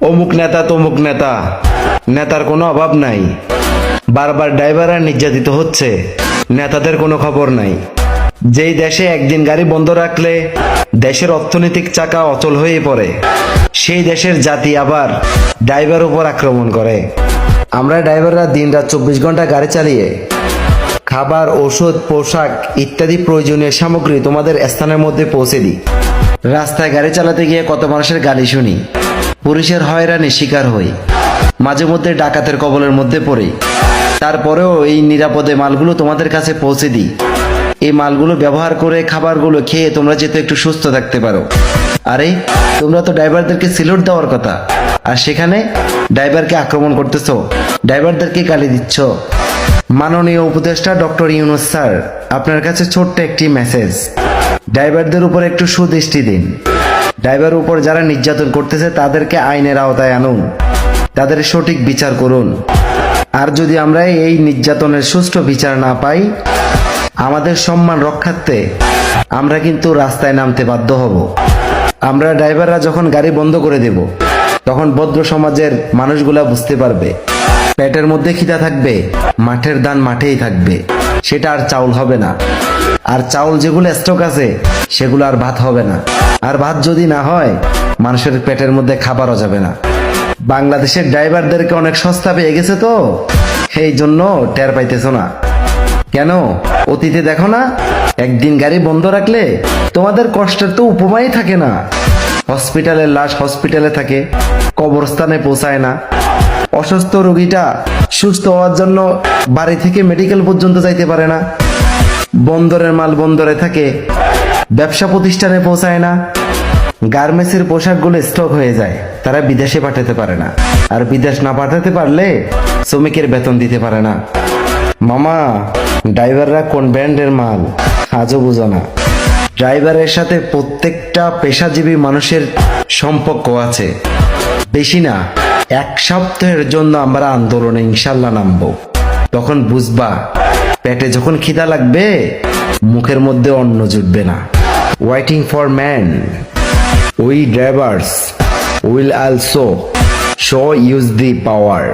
অমুক নেতা তমুক নেতা। নেতার কোনো অভাব নাই। বারবার ড্রাইভাররা নির্যাতিত হচ্ছে। নেতাদের কোনো খবর নাই। যেই দেশে একদিন গাড়ি বন্ধ রাখলে দেশের অর্থনৈতিক চাকা অচল হয়ে পড়ে। সেই দেশের জাতি আবার ড্রাইভার উপর আক্রমণ করে। আমরা ড্রাইভাররা দিন রাত চব্বিশ ঘণ্টা গাড়ি চালিয়ে খাবার, ওষুধ, পোশাক ইত্যাদি প্রয়োজনীয় সামগ্রী তোমাদের স্থানের মধ্যে পৌঁছে দিই। রাস্তায় গাড়ি চালাতে গিয়ে কত মানুষের গালি শুনি। পুলিশের হয়রানি শিকার হই। মাঝে মধ্যে ডাকাতের কবলের মধ্যে পড়ি। তারপরেও এই নিরাপদে মালগুলো তোমাদের কাছে পৌঁছে দিই। এই মালগুলো ব্যবহার করে খাবারগুলো খেয়ে তোমরা যেতে একটু সুস্থ থাকতে পারো। আরে, তোমরা তো ড্রাইভারদেরকে সিলুট দেওয়ার কথা। আর সেখানে ড্রাইভারকে আক্রমণ করতেছো। ড্রাইভারদেরকে গালি দিচ্ছ। মাননীয় উপদেষ্টা ডক্টর ইউনুস স্যার, আপনার কাছে ছোট্ট একটি মেসেজ। ড্রাইভারদের উপর একটু সুদৃষ্টি দিন। ড্রাইভার উপর যারা নির্যাতন করতেছে, তাদেরকে আইনের আওতায় আনুন। তাদের সঠিক বিচার করুন। আর যদি আমরা এই নির্যাতনের সুষ্ঠু বিচার না পাই, আমাদের সম্মান রক্ষার্থে আমরা কিন্তু রাস্তায় নামতে বাধ্য হব। আমরা ড্রাইভাররা যখন গাড়ি বন্ধ করে দেব, তখন ভদ্র সমাজের মানুষগুলা বুঝতে পারবে, পেটের মধ্যে খিদা থাকবে, মাঠের দান মাঠেই থাকবে। সেটা আর চাউল হবে না। আর চাউল যেগুলো স্টক আছে, সেগুলো আর ভাত হবে না। আর ভাত যদি না হয়, মানুষের পেটের মধ্যে খাবারও যাবে না। বাংলাদেশের ড্রাইভারদেরকে অনেক সস্তা পেয়ে গেছে তো। সেই জন্য টের পাইতেছো না। কেন? অতীতে দেখো না, একদিন গাড়ি বন্ধ রাখলে তোমাদের কষ্টের তো উপমাই থাকে না। হসপিটালের লাশ হসপিটালে থাকে, কবরস্থানে পৌঁছায় না। অসুস্থ রোগীটা সুস্থ হওয়ার জন্য বাড়ি থেকে মেডিকেল পর্যন্ত যাইতে পারে না। বন্দরের মাল বন্দরে থাকে। ব্যবসা প্রতিষ্ঠানে পৌঁছায় না। গার্মেন্টসের পোশাকগুলো স্টক হয়ে যায়। তারা বিদেশে পাঠাতে পারে না। আর বিদেশ না পাঠাতে পারলে শ্রমিকের বেতন দিতে পারে না। মামা, ড্রাইভাররা কোন ব্র্যান্ডের মাল? আজও বুঝো না। ড্রাইভারের সাথে প্রত্যেকটা পেশাজীবী মানুষের সম্পর্ক আছে। বেশি না, এক সপ্তাহের জন্য আমরা আন্দোলনে ইনশাল্লাহ নামবো। তখন বুঝবা পেটে যখন খিদা লাগবে, মুখের মধ্যে অন্ন জুটবে না। Waiting for man we drivers will also show use the power